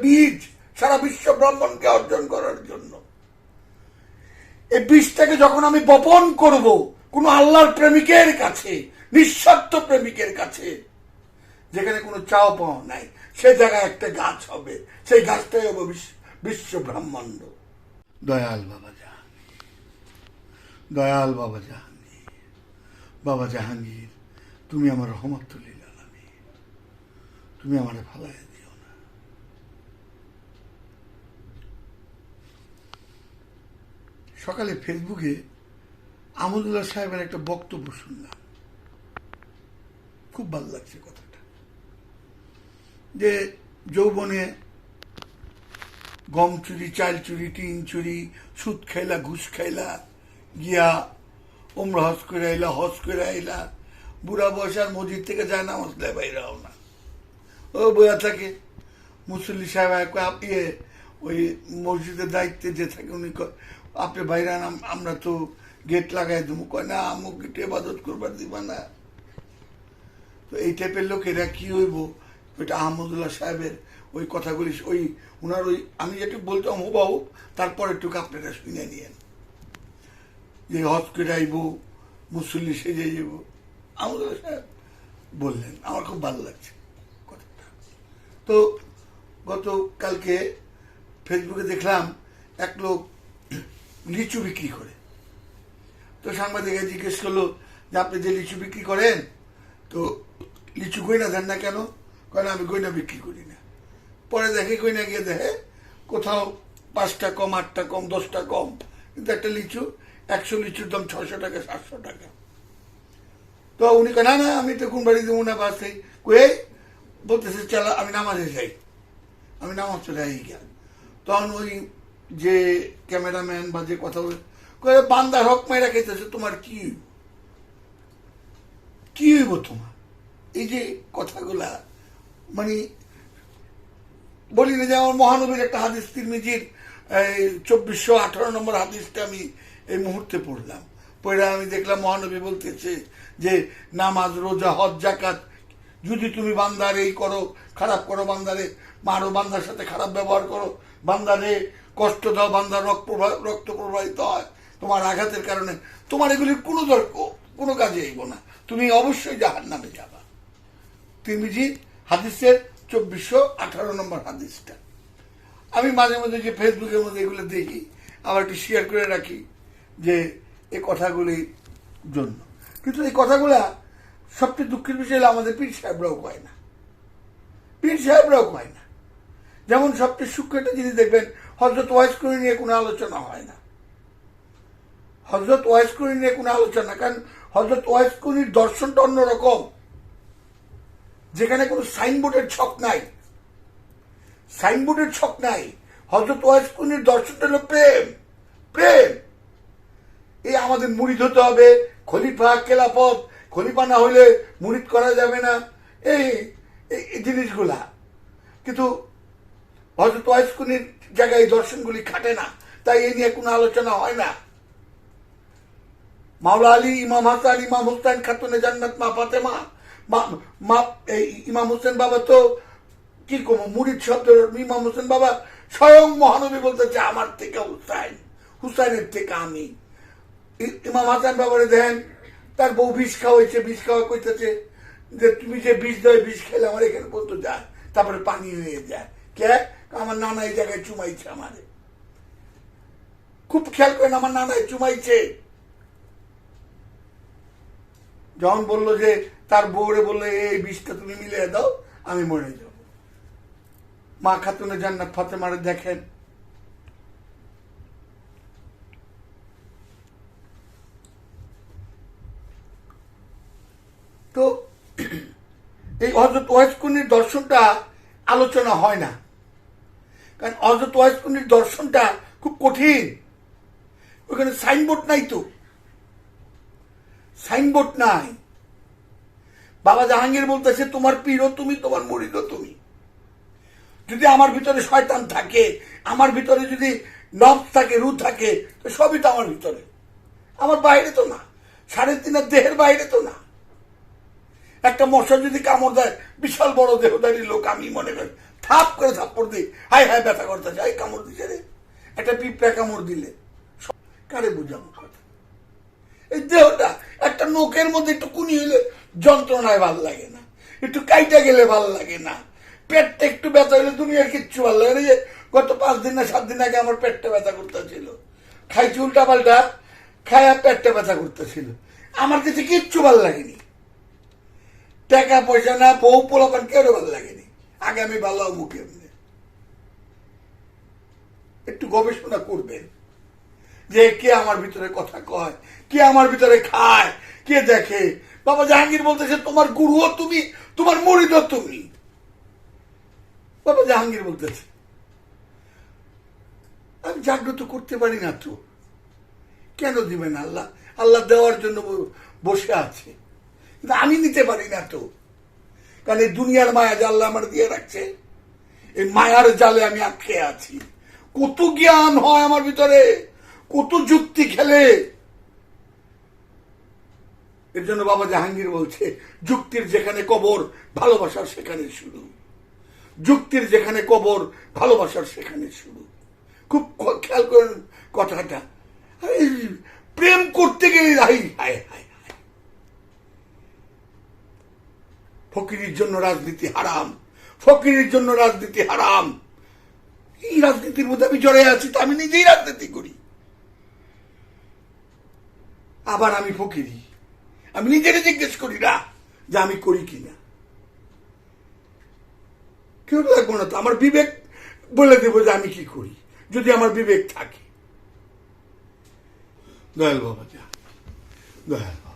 বীজ সারা বিশ্ব ব্রাহ্মণকে অর্জন করার জন্য। এই বীজটাকে যখন আমি বপন করব, কোন আল্লাহর প্রেমিকের কাছে, নিঃস্বার্থ প্রেমিকের কাছে, যেখানে কোনো চাও পাওয়া নাই, সে জায়গায় একটা গাছ হবে। সেই গাছটাই হবে বিশ্ব- ব্রহ্মাণ্ড। দয়াল বাবা জাহাঙ্গীর। দয়াল বাবা জাহাঙ্গীর। বাবা জাহাঙ্গীর, তুমি আমার রহমতুল্লিল আলমী তুমি আমার ফালাই দিও না সকালে ফেসবুকে আমদুল্লাহ সাহেবের একটা বক্তব্য শুনলাম। খুব ভালো লাগছে কথাটা। যে যৌবনে গম চুরি, চাল চুরি, টিন চুরি, সুদ খাইলা, ঘুষ খাইলা, গিয়া ওমরা হজ করে আইলা, হজ করে আইলা, বুড়া বয়সার মসজিদ থেকে যায় না মশলায় বাইরাও না। ও বইয়া থাকে, মুসল্লি সাহেব আপনি ওই মসজিদের দায়িত্বে যে থাকে উনি আপনি বাইরে আমরা তো গেট লাগাই দেবো। কয়, না, আমুক গেটে ইবাদত করবার দিবা না। তো এই টাইপের লোকেরা কি হইব? ওইটা আহমদুল্লাহ সাহেবের ওই কথাগুলি, ওই ওনার ওই, আমি যেটু বলতাম হুবাহু, তারপর একটু আপনারা শুনে নিয়েন। যে হজ করে আইব, মুসল্লি সেজে যাব আহমদুল্লাহ সাহেব বললেন। আমার খুব ভালো লাগছে কথাটা। তো গত কালকে ফেসবুকে দেখলাম এক লোক লিচু বিক্রি করে। তো সাংবাদিকে জিজ্ঞেস করল, যে আপনি যে লিচু বিক্রি করেন, তো লিচু গয়না দেন না কেন? কারণ আমি গয়না বিক্রি করি না। পরে দেখে গয়না গিয়ে দেখে, কোথাও পাঁচটা কম, আটটা কম, দশটা কম, কিন্তু একটা লিচু, একশো লিচুর দাম ছশো টাকা, সাতশো টাকা। তো উনি কয়, না না, আমি তো কোন বাড়ি দেবো না, বাসে। কয়ে বলতেছে, চালা, আমি নামাজে যাই। আমি নামাজ চলে যাই গিয়া। তখন ওই যে ক্যামেরাম্যান বা যে কথা বলে বান্দার হক মেয়েরা খেতেছে তোমার কি? কি হইব তোমার এই যে কথাগুলা মানে বলি না যে আমার মহানবীর একটা হাদিস তিরমিজির চব্বিশশো আঠারো নম্বর হাদিসটা আমি এই মুহূর্তে পড়লাম পড়ে আমি দেখলাম মহানবী বলতেছে যে, নামাজ, রোজা, হজ জাকাত যদি তুমি বান্দার এই করো, খারাপ করো বান্দারে, মারো বান্দার সাথে খারাপ ব্যবহার করো, বান্দারে কষ্ট দাও, বান্দার রক্ত রক্ত প্রবাহিত হয়, তোমার আঘাতের কারণে, তোমার এগুলির কোনো দরকার কোনো কাজে আইব না। তুমি অবশ্যই জাহার নামে যাবা। তিরমিজি হাদিসের চব্বিশশো আঠারো নম্বর হাদিসটা। আমি মাঝে মাঝে যে ফেসবুকের মধ্যে এগুলো দেখি, আবার একটু শেয়ার করে রাখি যে এই কথাগুলির জন্য। কিন্তু এই কথাগুলা সবচেয়ে দুঃখের বিষয় হলো আমাদের পীর সাহেবরাও কয় না। পীর সাহেবরাও কয় না। যেমন সবচেয়ে সূক্ষ্ম একটা জিনিস দেখবেন হজরত ওয়াইস করে নিয়ে কোনো আলোচনা হয় না। হজরত ওয়াইস করে নিয়ে কোনো আলোচনা, কারণ হজরত ওয়াইস করির দর্শনটা অন্যরকম। যেখানে কোনো সাইনবোর্ডের ছক নাই। সাইনবোর্ডের ছক নাই। হজরত ওয়াইস করির দর্শনটা হলো প্রেম প্রেম। এই আমাদের মুড়ি হতে হবে, খলিফা কেলাপথ খলিফা না হইলে মুড়িদ করা যাবে না। এই, এই- এই জিনিসগুলা। কিন্তু হজরত ওয়াইসকুনির জায়গায় দর্শনগুলি খাটে না। তাই এ নিয়ে কোনো আলোচনা হয় না। মাওলা আলী, ইমাম হাসান, ইমাম হুসাইন, খাতুনে জান্নাত, মা ফাতেমা, মা মা, এই ইমাম হোসেন বাবা তো কি কম, মুরিদ শব্দ ইমাম হোসেন বাবা স্বয়ং মহানবী বলতে বলতেছে আমার থেকে হুসাইন, হুসাইনের থেকে আমি। ইমাম হাসান বাবারে দেন তার বউ বিষ খাওয়াইছে, বিষ খাওয়া কইতেছে যে, তুমি যে বিষ দেয় বিষ খেলে আমার এখানে পর্যন্ত যায় তারপরে পানি হয়ে যায়। কে? আমার নানা এই জায়গায় চুমাইছে আমারে। খুব খেয়াল করেন, আমার নানায় চুমাইছে। যখন বলল যে, তার বউরে বলল, এই বিষটা তুমি মিলিয়ে দাও, আমি মরে যাব। মা খাতুনে জান্নাত ফাতেমারে দেখেন। তো এই হজরত ওয়াইসকুনির দর্শনটা আলোচনা হয় না। কারণ হজরত ওয়াইসকুনির দর্শনটা খুব কঠিন। ওখানে সাইনবোর্ড নাই তো। সাইনবোর্ড নাই। বাবা জাহাঙ্গীর বলতেছে, তোমার পীরও তুমি, তোমার মরিদও তুমি। যদি আমার ভিতরে শয়তান থাকে, আমার ভিতরে যদি নব থাকে রু থাকে, তো সবই তো আমার ভিতরে। আমার বাইরে তো না। সাড়ে তিনের দেহের বাইরে তো না। একটা মশা যদি কামড় দেয়, বিশাল বড় দেহদারি লোক, আমি মনে করি, থাপ করে থাপ্পড় দিই। হাই হাই ব্যথা করতেছে। হাই কামড় দিছে রে। একটা পিঁপড়া কামড় দিলে। কারে বুঝাবো কথা? এই দেহটা একটা নোকের মধ্যে একটু কুনি হইলে যন্ত্রণায় ভালো লাগে না। একটু কাইটা গেলে ভালো লাগে না। পেটটা একটু ব্যথা হইলে দুনিয়ার কিচ্ছু ভালো লাগে যে গত পাঁচ দিন না সাত দিন আগে আমার পেটটা ব্যথা করতেছিল। খাইছি উল্টা পাল্টা খায়া পেটটা ব্যথা করতেছিল। আমার কাছে কিচ্ছু ভালো লাগেনি। টাকা পয়সা না, বউ পোলাপান কেউ ভালো লাগেনি আগে আমি ভালো মুখে একটু গবেষণা করবেন। যে কে আমার ভিতরে কথা কয়, কে আমার ভিতরে খায়, কে দেখে? বাবা জাহাঙ্গীর বলতেছে, তোমার গুরুও তুমি, তোমার মরিদও তুমি। বাবা জাহাঙ্গীর বলতেছে, আমি জাগ্রত করতে পারি না তো। কেন দিবেন আল্লাহ? আল্লাহ দেওয়ার জন্য বসে আছে। কিন্তু আমি নিতে পারি না তো। কারণ এই দুনিয়ার মায়া আল্লাহ আমার দিয়ে রাখছে, এই মায়ার জালে আমি আটকে আছি। কত জ্ঞান হয় আমার ভিতরে, কত যুক্তি খেলে। এর জন্য বাবা জাহাঙ্গীর বলছে, যুক্তির যেখানে কবর, ভালোবাসার সেখানে শুরু। যুক্তির যেখানে কবর, ভালোবাসার সেখানে শুরু। খুব খেয়াল করেন কথাটা। প্রেম করতে গেলে হাই হাই হাই হাই ফকিরের জন্য রাজনীতি হারাম। ফকিরের জন্য রাজনীতি হারাম। এই রাজনীতির মধ্যে আমি জড়ে আছি, তো আমি নিজেই রাজনীতি করি। আবার আমি ফকিরি। আমি নিজেকে জিজ্ঞেস করি, না, যে আমি করি কিনা কেউ লাগবো না তো। আমার বিবেক বলে দেবো যে আমি কি করি, যদি আমার বিবেক থাকে। দয়াল বাবা যা দয়াল